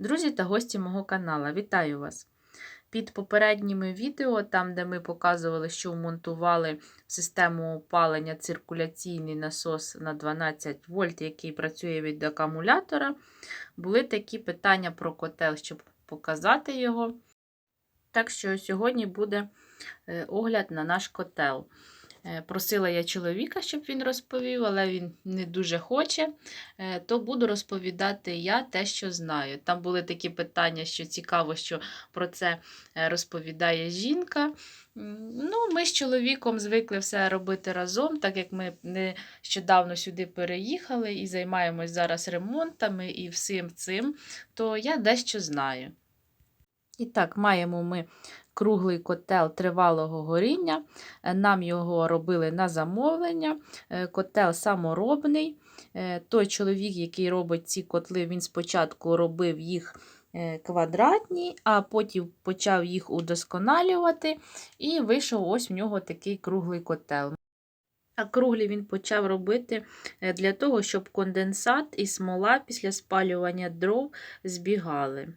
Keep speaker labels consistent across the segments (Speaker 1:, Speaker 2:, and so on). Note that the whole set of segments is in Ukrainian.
Speaker 1: Друзі та гості мого каналу, вітаю вас! Під попередніми відео, там, де ми показували, що вмонтували систему опалення циркуляційний насос на 12 вольт, який працює від акумулятора, були такі питання про котел, щоб показати його. Так що сьогодні буде е, огляд на наш котел. Е, Просила я чоловіка, щоб він розповів, але він не дуже хоче. Е, То буду розповідати я те, що знаю. Там були такі питання, що цікаво, що про це е, розповідає жінка. Ну, Ми з чоловіком звикли все робити разом, так як ми нещодавно сюди переїхали і займаємось зараз ремонтами і всім цим, то я дещо знаю. І так, маємо ми круглий котел тривалого горіння. Е, Нам його робили на замовлення. Е, Котел саморобний. Е, Той чоловік, який робить ці котли, він спочатку робив їх квадратні, а потім почав їх удосконалювати, і вийшов ось в нього такий круглий котел. А круглі він почав робити для того, щоб конденсат і смола після спалювання дров збігали.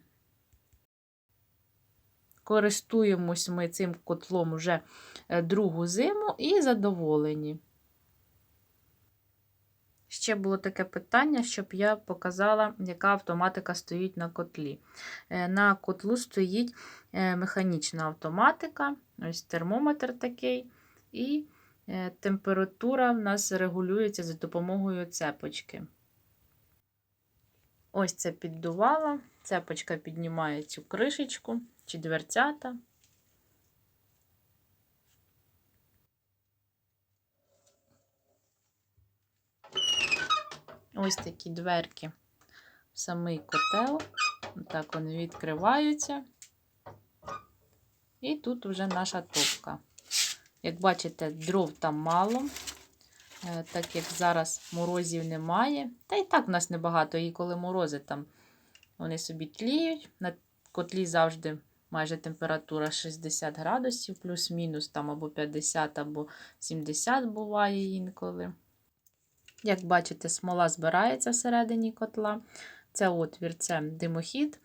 Speaker 1: Користуємось ми цим котлом вже е, другу зиму і задоволені. Ще було таке питання, щоб я показала, яка автоматика стоїть на котлі. Е, На котлу стоїть е, механічна автоматика, ось термометр такий, і температура в нас регулюється за допомогою цепочки. Ось це піддувало, цепочка піднімає цю кришечку чи дверцята. Ось такі дверки в самий котел. Так вони відкриваються. І тут вже наша топка. Як бачите, дров там мало, так як зараз морозів немає. Та і так в нас небагато, і коли морози там вони собі тліють. На котлі завжди майже температура 60 градусів, плюс-мінус там або 50, або 70 буває інколи. Як бачите, смола збирається всередині котла. Це отвір, це димохід.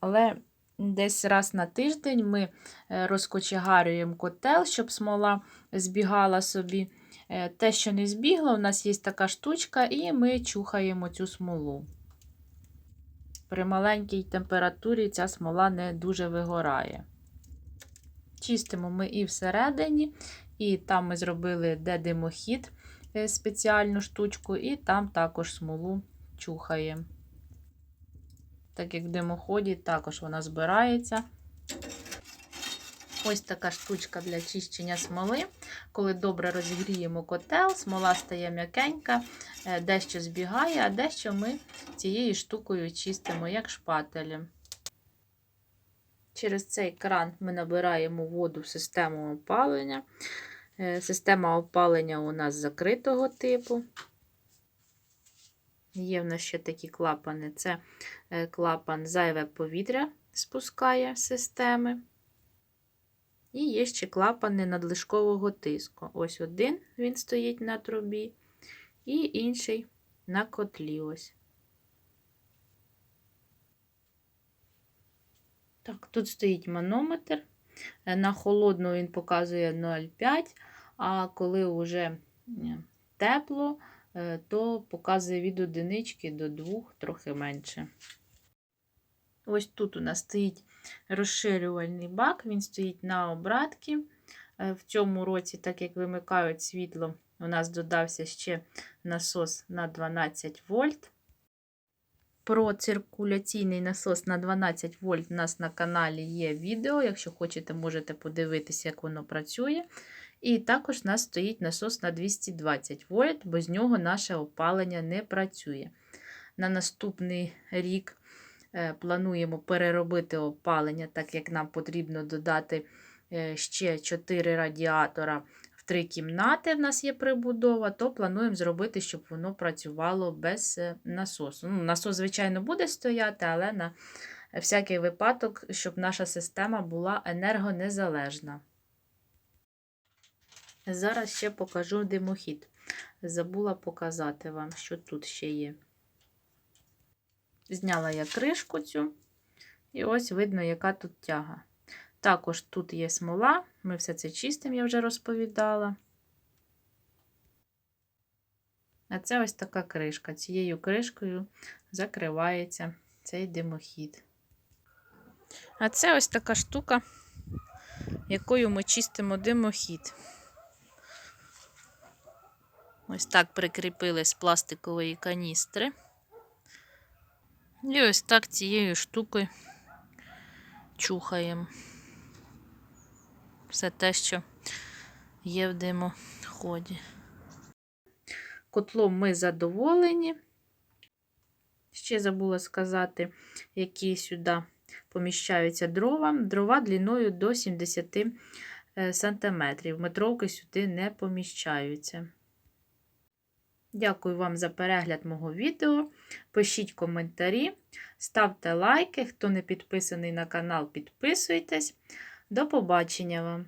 Speaker 1: Але десь раз на тиждень ми е, розкочегарюємо котел, щоб смола збігала собі. Е, Те, що не збігло, у нас є така штучка, і ми чухаємо цю смолу. При маленькій температурі ця смола не дуже вигорає. Чистимо ми і всередині, і там ми зробили де димохід е, спеціальну штучку, і там також смолу чухаємо. Так як в димоході, також вона збирається. Ось така штучка для чищення смоли. Коли добре розігріємо котел, смола стає м'якенька, е, дещо збігає, а дещо ми цією штукою чистимо, як шпателем. Через цей кран ми набираємо воду в систему опалення. Е, Система опалення у нас закритого типу. Є в нас ще такі клапани. Це е, клапан зайве повітря спускає з системи. І є ще клапани надлишкового тиску. Ось один він стоїть на трубі, і інший на котлі. ось. Так, тут стоїть манометр. Е, На холодну він показує 0,5, а коли вже тепло, е, то показує від одинички до 2, трохи менше. Ось тут у нас стоїть розширювальний бак, він стоїть на обратки. Е, В цьому році, так як вимикають світло, у нас додався ще насос на 12 вольт. Про циркуляційний насос на 12 вольт у нас на каналі є відео. Якщо хочете, можете подивитися, як воно працює. І також у нас стоїть насос на 220 вольт, без нього наше опалення не працює. На наступний рік плануємо переробити опалення, так як нам потрібно додати е, ще 4 радіатора в три кімнати. В нас є прибудова, то плануємо зробити, щоб воно працювало без е, насосу. Ну, насос, звичайно, буде стояти, але на всякий випадок, щоб наша система була енергонезалежна. Зараз ще покажу димохід. Забула показати вам, що тут ще є. Зняла я кришку цю. І ось видно, яка тут тяга. Також тут є смола, ми все це чистимо, я вже розповідала. А це ось така кришка. Цією кришкою закривається цей димохід. А це ось така штука, якою ми чистимо димохід. Ось так прикріпили з пластикової каністри. І ось так цією штукою чухаємо. Все те, що є в димоході. Котлом ми задоволені. Ще забула сказати, які сюди поміщаються дрова. Дрова длиною до 70 см. Метровки сюди не поміщаються. Дякую вам за перегляд мого відео. Пишіть коментарі, ставте лайки. Хто не підписаний на канал, підписуйтесь. До побачення вам!